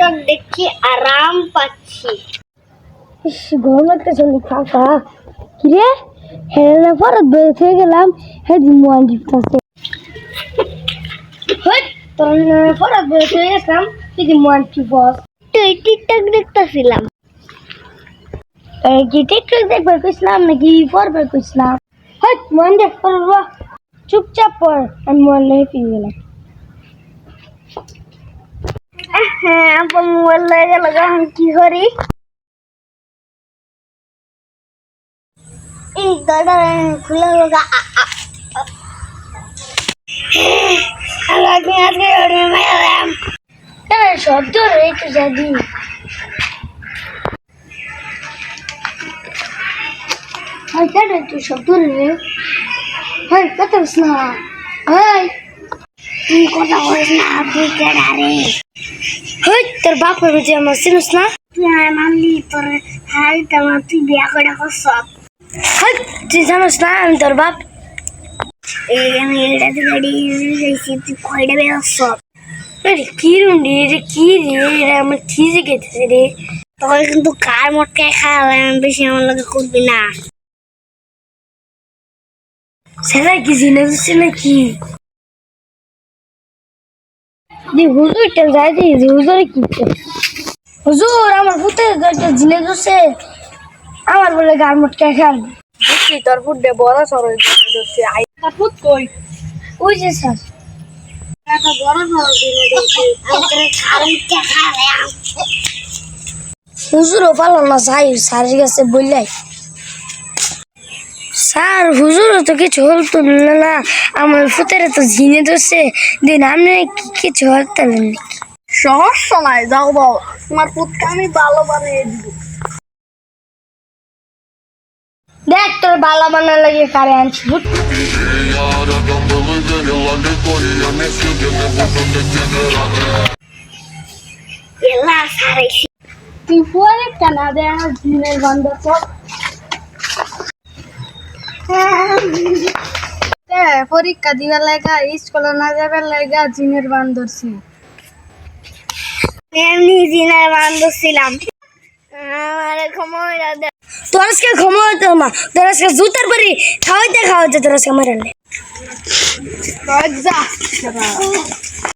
TikTok দেখি আরাম পাচ্ছি ইস গরম লাগতেছে অনেক ফাঁকা কিরে হ্যাঁ না ফরাত বের থেকে গেলাম হ্যাঁ দিন ওয়ান টিপতেছে হট তোর ফরাত বের থেকে গেছিলাম তুই দিন ওয়ান টিপস তুই টিকটক দেখতেছিলাম এই কি টিকটক দেখবার কইছিলাম নাকি ফর বের কইছিলাম হট মন দেখ পড়বা চুপচাপ পড় আমি মন নেই ফিরে গেলাম হ্যাঁ আপন মোবাইল লয়ে গেল এখন কি করি? এই দাদা খুলে লগা আজকে আজকে ওরে মারাম হ্যাঁ শব্দ রে একটু জাদি হাই কেন তুই কথা বলিস না, তুই কেডা রে? হাই তোর বাপ হয়ে আমার চিনিস না? তুই আমার মানলি তোর হাই তোমার তুই বিয়া করে করছ। হাই তুই জানিস না আমি তোর বাপ। এই আমি এটাতে গাড়ি যাইছি তুই কয়টা বিয়া করছ আরে কি রুন্ডি রে কি রে এটা আমার ঠিজে গেছে রে? তোর কিন্তু কার মটকায় খাওয়া আমি বেশি আমার লগে করবি না। সেটা কি জিনিস নাকি? দি হুজুর টেল যাই দি হুজুরে কি হুজুর আমার ফুটে একটা জিনিস হচ্ছে আমার বলে গার মটকা খান। বুঝছি তোর ফুটে বড় সর হচ্ছে আই তার ফুট কই? ওই যে স্যার। হুজুরও পালো না যাই স্যারের কাছে বললাই স্যার হুজুর তো কিছু হলতো না না আমার ফুতের তো ঝিনে ধরছে। দিন আমি কি- কিছু হলতেন সমস্যা নাই যাও বাবা। তোমার ফুটকে আমি ভালো বানিয়ে দিব। দেখ তোর বালা বানা লাগে কারে আনছি তুই ফুয়ারে কানা দে আমার দিনের বন্ধ সব পরীক্ষা দিবার লাগা স্কুলে না যাবার লাগা জিনের বান ধরছি। এমনি দিনের বান্ধব ছিলাম আমার ক্ষমতা দে তোর আজকে ক্ষমা হতো মা। তোর আজকে জুতার পরি খাওয়াইতে খাওয়াইতে তোর আজকে মারালে